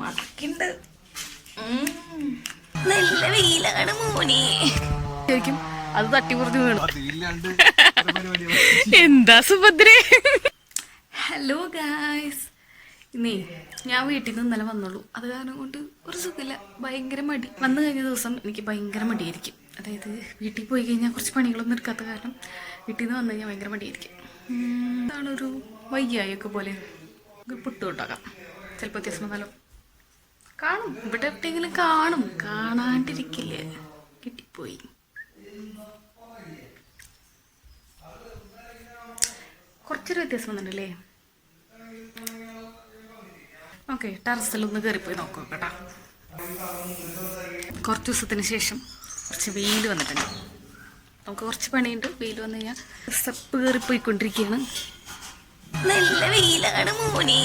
മടക്കുണ്ട്. നല്ല വെയിലാണ് മോനെ. ശരിക്കും അത് തട്ടി പുറത്ത് വീണു. അതില്ലാണ്ട് എന്താ സുഭദ്രേ? ഹലോ ഗായ്സ് ഇന്നേ ഞാൻ വീട്ടിൽ നിന്ന് ഇന്നലെ വന്നുള്ളൂ. അത് കാരണം കൊണ്ട് ഒരു സുഖമില്ല. ഭയങ്കര മടി. വന്നു കഴിഞ്ഞ ദിവസം എനിക്ക് ഭയങ്കര മടിയായിരിക്കും. അതായത് വീട്ടിൽ പോയി കഴിഞ്ഞാൽ കുറച്ച് പണികളൊന്നും എടുക്കാത്ത കാരണം വീട്ടിൽ നിന്ന് വന്നു കഴിഞ്ഞാൽ ഭയങ്കര മടിയായിരിക്കും. അതാണൊരു വയ്യായൊക്കെ പോലെ. നമുക്ക് പുട്ട് ഉണ്ടാക്കാം ചിലപ്പോൾ അത്യാവശ്യം വന്നാലോ കാണും. ഇവിടെ എവിടെയെങ്കിലും കാണും. കാണാണ്ടിരിക്കില്ലേ? കിട്ടിപ്പോയി. കുറച്ചൊരു വ്യത്യാസം വന്നിട്ടുണ്ടല്ലേ ഓക്കെ ടെറസിലൊന്ന് കയറിപ്പോയി നോക്കാം കേട്ടോ. കുറച്ച് ദിവസത്തിന് ശേഷം കുറച്ച് വെയിൽ വന്നിട്ടുണ്ട്. നമുക്ക് കുറച്ച് പണിയുണ്ട്. വെയിൽ വന്നു കഴിഞ്ഞാൽ സ്റ്റെപ്പ് കയറിപ്പോയിക്കൊണ്ടിരിക്കുകയാണ് നല്ല വെയിലാണ് മോനെ.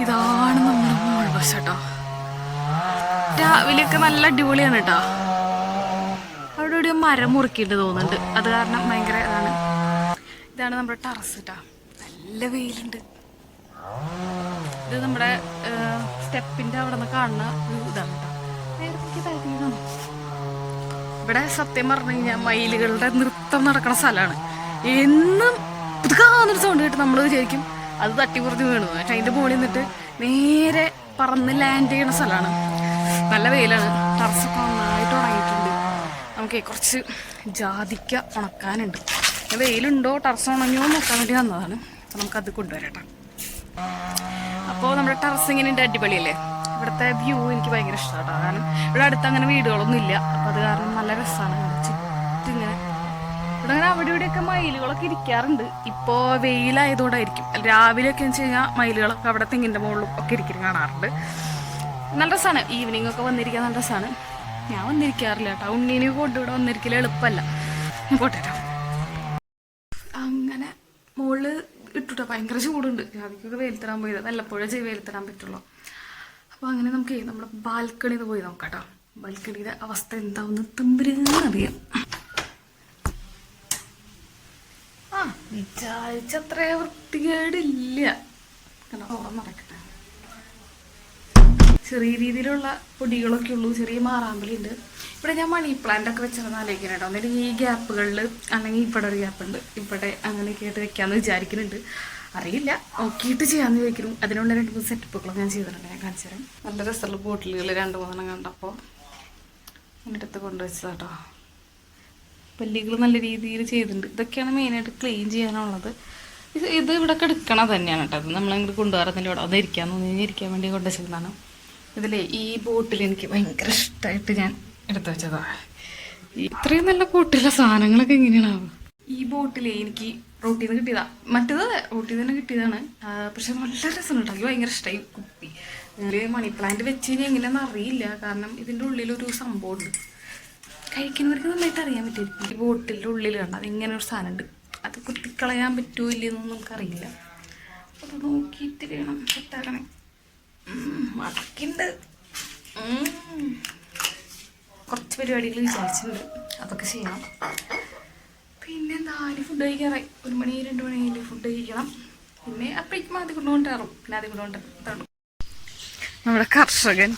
ഇതാണ് നമ്മുടെ മോൾ ബസ് കേട്ടോ രാവിലെയൊക്കെ നല്ല അടിപൊളിയാണ് കേട്ടോ അവിടെ ഒരു മരം മുറുക്കിയിട്ട് തോന്നുന്നുണ്ട്. അത് കാരണം ഭയങ്കര ഇതാണ്. ഇതാണ് നമ്മുടെ ടെറസ് കേട്ടോ നല്ല വെയിലുണ്ട്. ഇത് നമ്മുടെ സ്റ്റെപ്പിന്റെ അവിടെ നിന്ന് കാണുന്ന ഒരു ഇതാണ് കേട്ടോ. ഇവിടെ സത്യം പറഞ്ഞു കഴിഞ്ഞാൽ മയിലുകളുടെ നൃത്തം നടക്കുന്ന സ്ഥലമാണ് എന്നും ഇത് കാണുന്നൊരു സൗണ്ട് കേട്ട് നമ്മൾ വിചാരിക്കും അത് തട്ടിപ്പുറത്ത് വീണു. പക്ഷെ അതിന്റെ മുകളിൽ നിന്നിട്ട് നേരെ പറന്ന് ലാൻഡ് ചെയ്യുന്ന സ്ഥലമാണ്. നല്ല വെയിലാണ്. ടർസ് നന്നായിട്ട് ഉണങ്ങിയിട്ടുണ്ട്. നമുക്ക് കുറച്ച് ജാതിക്ക ഉണക്കാനുണ്ട്. വെയിലുണ്ടോ? ടർസ് ഉണങ്ങിയോ നോക്കാൻ വേണ്ടി വന്നതാണ്. നമുക്ക് നമുക്കത് കൊണ്ടുവരട്ടെ. അപ്പോൾ നമ്മുടെ ടർസ് ഇങ്ങനെ അടിപൊളിയല്ലേ? ഇവിടുത്തെ വ്യൂ എനിക്ക് ഭയങ്കര ഇഷ്ടമാണ് കാരണം ഇവിടെ അടുത്ത് അങ്ങനെ വീടുകളൊന്നും ഇല്ല. അപ്പോൾ അത് കാരണം നല്ല രസമാണ് ചുറ്റും ഇങ്ങനെ ഇവിടെ അങ്ങനെ അവിടെ ഇവിടെയൊക്കെ മയിലുകളൊക്കെ ഇരിക്കാറുണ്ട്. ഇപ്പോൾ വെയിലായതുകൊണ്ടായിരിക്കും. രാവിലെയൊക്കെ വെച്ച് കഴിഞ്ഞാൽ മയിലുകളൊക്കെ അവിടെ തെങ്ങിന്റെ മുകളിലും ഒക്കെ ഇരിക്കുന്നത് കാണാറുണ്ട്. നല്ല രസമാണ് ഈവനിങ് ഒക്കെ വന്നിരിക്കാൻ നല്ല രസമാണ് ഞാൻ വന്നിരിക്കാറില്ല കേട്ടോ. ഉണ്ണീനെ കൊണ്ട് ഇവിടെ വന്നിരിക്കൽ എളുപ്പമല്ല. പോട്ടെ അങ്ങനെ മുകളിൽ ഇട്ടുട്ടോ. ഭയങ്കര ചൂടുണ്ട്. രാവിലേക്കൊക്കെ വെയിലത്തിടാൻ പോയത്. വല്ലപ്പോഴേ ചെയ്ത് വെയിലത്തിടാൻ പറ്റുള്ളൂ. അപ്പോൾ അങ്ങനെ നമുക്ക് നമ്മുടെ ബാൽക്കണിയിൽ പോയി നോക്കാം കേട്ടോ. ബാൽക്കണിയുടെ അവസ്ഥ എന്താവുന്ന തമ്പുരാന്നറിയാം ആ വിചാരിച്ചത്ര വൃത്തികേടില്ല ചെറിയ രീതിയിലുള്ള പൊടികളൊക്കെ ഉള്ളൂ. ചെറിയ മാറാമ്പലുണ്ട് ഇവിടെ ഞാൻ മണി പ്ലാന്റ് ഒക്കെ വെച്ചിരുന്ന ആലോചിക്കണം കേട്ടോ എന്നിട്ട് ഈ ഗ്യാപ്പുകളിൽ അല്ലെങ്കിൽ ഇവിടെ ഒരു ഗ്യാപ്പ് ഉണ്ട് ഇവിടെ അങ്ങനെയൊക്കെ ആയിട്ട് വെക്കാമെന്ന് വിചാരിക്കുന്നുണ്ട്. അറിയില്ല. നോക്കിയിട്ട് ചെയ്യാമെന്ന് വിചാരിക്കുന്നു. അതിനുള്ള രണ്ട് മൂന്ന് സെറ്റപ്പുകളൊക്കെ ഞാൻ ചെയ്തിട്ടുണ്ട്. ഞാൻ കാണിച്ചു തരാം. നല്ല രസമുള്ള ബോട്ടിലുകൾ രണ്ട് മൂന്നെണ്ണം കണ്ടപ്പോൾ എന്റെ അടുത്ത് കൊണ്ടുവച്ചതാട്ടോ പല്ലികൾ നല്ല രീതിയിൽ ചെയ്തിട്ടുണ്ട്. ഇതൊക്കെയാണ് മെയിനായിട്ട് ക്ലീൻ ചെയ്യാനുള്ളത്. ഇത് ഇത് ഇവിടെ എടുക്കണത് തന്നെയാണ് കേട്ടോ. അത് നമ്മളിങ്ങോട്ട് കൊണ്ടുപോകാറതിന്റെ ഇവിടെ ഒന്ന് ഇരിക്കാൻ വേണ്ടി കൊണ്ടുവച്ചതാണ് ഇതിലെ ഈ ബോട്ടിൽ എനിക്ക് ഭയങ്കര ഇഷ്ടമായിട്ട് ഞാൻ എടുത്തു വെച്ചതാ. ഇത്രയും നല്ല ബോട്ടിലെ സാധനങ്ങളൊക്കെ എങ്ങനെയാണ് ഈ ബോട്ടിൽ എനിക്ക് റോട്ടിൽ നിന്ന് കിട്ടിയതാ. മറ്റേത് റോട്ടിൽ നിന്ന് കിട്ടിയതാണ്. പക്ഷെ നല്ല രസം എനിക്ക് ഭയങ്കര ഇഷ്ടമായി കുപ്പി. മണി പ്ലാന്റ് വെച്ച് കഴിഞ്ഞാൽ എങ്ങനെയാണെന്ന് അറിയില്ല. കാരണം ഇതിന്റെ ഉള്ളിലൊരു സംഭവമുണ്ട് കഴിക്കുന്നവർക്ക് നന്നായിട്ട് അറിയാൻ പറ്റുമായിരിക്കും ഈ ബോട്ടിന്റെ ഉള്ളിൽ കണ്ട? അത് ഇങ്ങനെ ഒരു സാധനം ഉണ്ട് അത് കുത്തിക്കളയാൻ പറ്റുമോ ഇല്ലയെന്നൊന്നും നമുക്കറിയില്ല. അത് നോക്കിയിട്ട് വേണം സെറ്റാക്കണേ മടക്കുണ്ട്. കുറച്ച് പരിപാടികൾ വിചാരിച്ചിട്ടുണ്ട്. അതൊക്കെ ചെയ്യണം പിന്നെ നാല് ഫുഡ് കഴിക്കാറായി. ഒരു മണി രണ്ട് മണി ഫുഡ് കഴിക്കണം. പിന്നെ അപ്പോഴേക്കും ആദ്യം കൊണ്ടുകൊണ്ടാറും പിന്നെ ആദ്യം കൊണ്ടുകൊണ്ടാറും നമ്മുടെ കർഷകൻ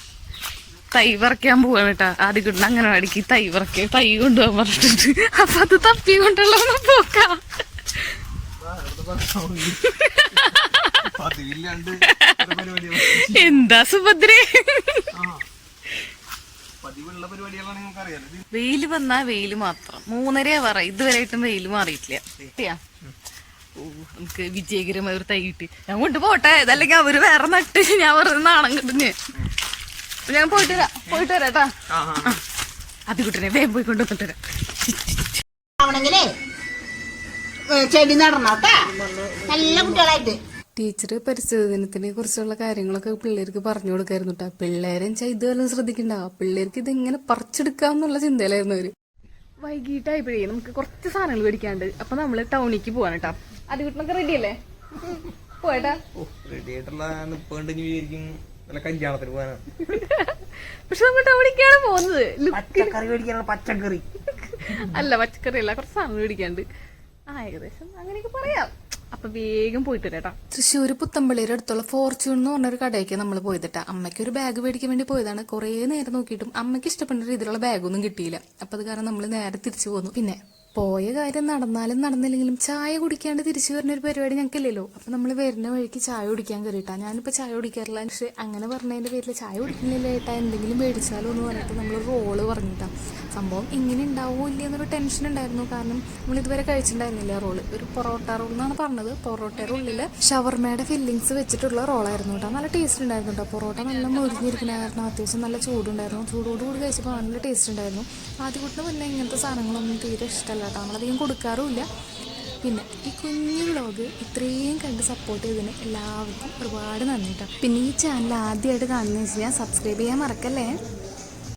തൈ പറിക്കാൻ പോവാണ് കേട്ടോ. ആദ്യം കിട്ടുന്ന അങ്ങനെ അടിക്ക് തൈ പറിക്ക തൈ കൊണ്ടുപോകാൻ പറഞ്ഞിട്ടുണ്ട്. അപ്പൊ അത് തപ്പി കൊണ്ടുള്ള പോക്കാം. എന്താ സുഭദ്രേ? വെയിൽ വന്നാ വെയിൽ മാത്രം. മൂന്നര പറ. ഇതുവരെയായിട്ടും വെയിൽ മാറിയിട്ടില്ല. ഓ നമുക്ക് വിജയകരമായ ഒരു തൈ കിട്ടി. ഞാൻ കൊണ്ട് പോട്ടെ ഇതല്ലെങ്കിൽ അവർ വേറെ നട്ട് ഞാൻ വെറുതെ നാണം കിട്ടുന്നു. ഞാൻ പോയിട്ട് വരാം. പോയിട്ട് വരാം കേട്ടാ. അത് കിട്ടണേ വേഗം പോയി കൊണ്ടുവന്നിട്ട് വരാം. ആവണെങ്കിലേ ചെടി നടണം കേട്ടാ. നല്ല കുട്ടികളായിട്ട്. ടീച്ചർ പരിസ്ഥിതി ദിനത്തിനെ കുറിച്ചുള്ള കാര്യങ്ങളൊക്കെ പിള്ളേർക്ക് പറഞ്ഞു കൊടുക്കായിരുന്നു കേട്ടോ. പിള്ളേരെ ചെയ്തുവല്ലോ ശ്രദ്ധിക്കണ്ട. പിള്ളേർക്ക് ഇത് എങ്ങനെ പറിച്ചെടുക്കാന്നുള്ള ചിന്തയിലായിരുന്നു അവർ. വൈകിട്ടായപ്പോഴേ നമുക്ക് കുറച്ച് സാധനങ്ങൾ മേടിക്കാണ്ട് അപ്പൊ നമ്മൾ ടൗണിക്ക് പോവാണ് കേട്ടാ. അത് കിട്ടണൊക്കെ റെഡി അല്ലേ? പോയട്ടാ റെഡി ആയിട്ടുള്ള നല്ല കല്യാണത്തിന് പോകാനാണ്. പക്ഷെ നമ്മൾ ടൗണിക്കാണ് പോകുന്നത്. പച്ചക്കറി മേടിക്കാനാണ് പച്ചക്കറി അല്ല പച്ചക്കറി. അല്ല കുറച്ച് സാധനം മേടിക്കാണ്ട്. ആ ഏകദേശം അങ്ങനെയൊക്കെ പറയാം. അപ്പൊ വേഗം പോയിട്ട് വരാം കേട്ടോ. തൃശ്ശൂർ പുത്തമ്പള്ളിയുടെ അടുത്തുള്ള ഫോർച്യൂൺ എന്ന് പറഞ്ഞൊരു കടയ്ക്ക് നമ്മൾ പോയതിട്ടാ അമ്മയ്ക്ക് ഒരു ബാഗ് മേടിക്കാൻ വേണ്ടി പോയതാണ്. കുറേ നേരം നോക്കിയിട്ടും അമ്മയ്ക്ക് ഇഷ്ടപ്പെടുന്ന രീതിയിലുള്ള ബാഗൊന്നും കിട്ടിയില്ല. അപ്പൊ അത് കാരണം നമ്മൾ നേരെ തിരിച്ചു പോന്നു. പിന്നെ പോയ കാര്യം നടന്നാലും നടന്നില്ലെങ്കിലും ചായ കുടിക്കാണ്ട് തിരിച്ചു വരുന്ന ഒരു പരിപാടി ഞങ്ങൾക്കില്ലല്ലോ. അപ്പൊ നമ്മൾ വരുന്ന വഴിക്ക് ചായ കുടിക്കാൻ കയറിയിട്ടാ. ഞാനിപ്പോ ചായ കുടിക്കാറില്ല. പക്ഷെ അങ്ങനെ പറഞ്ഞതിന്റെ പേരിൽ ചായ കുടിക്കുന്നില്ല ഏട്ടാ. എന്തെങ്കിലും മേടിച്ചാലോ എന്ന് പറഞ്ഞിട്ട് നമ്മൾ റോൾ പറഞ്ഞിട്ടാ. സംഭവം ഇങ്ങനെ ഉണ്ടാവോ ഇല്ല എന്നൊരു ടെൻഷൻ ഉണ്ടായിരുന്നു. കാരണം നമ്മൾ ഇതുവരെ കഴിച്ചിട്ടുണ്ടായിരുന്നില്ല റോൾ ഒരു പൊറോട്ട റോൾ എന്നാണ് പറഞ്ഞത്. പൊറോട്ടയുടെ ഉള്ളിൽ ഷവർമയുടെ ഫില്ലിങ്സ് വെച്ചിട്ടുള്ള റോളായിരുന്നു കേട്ടോ. നല്ല ടേസ്റ്റ് ഉണ്ടായിരുന്നു കേട്ടോ. പൊറോട്ട നല്ല മുരിഞ്ഞിരിക്കുന്ന കാരണം അത്യാവശ്യം നല്ല ചൂടുണ്ടായിരുന്നു. ചൂടോടുകൂടി കഴിച്ചപ്പോൾ നല്ല ടേസ്റ്റ് ഉണ്ടായിരുന്നു. ആദ്യ കൂട്ടിന് മുന്നേ ഇങ്ങനത്തെ സാധനങ്ങളൊന്നും തീരെ ഇഷ്ടമല്ല. കേട്ടോ നമ്മളധികം കൊടുക്കാറുമില്ല. പിന്നെ ഈ കുഞ്ഞു വ്ളോഗ് ഇത്രയും കണ്ട് സപ്പോർട്ട് ചെയ്തതിന് എല്ലാവർക്കും ഒരുപാട് നന്ദി കേട്ടോ പിന്നെ ഈ ചാനൽ ആദ്യമായിട്ട് കാണുന്നതെന്ന് വെച്ച് കഴിഞ്ഞാൽ സബ്സ്ക്രൈബ് ചെയ്യാൻ മറക്കല്ലേ?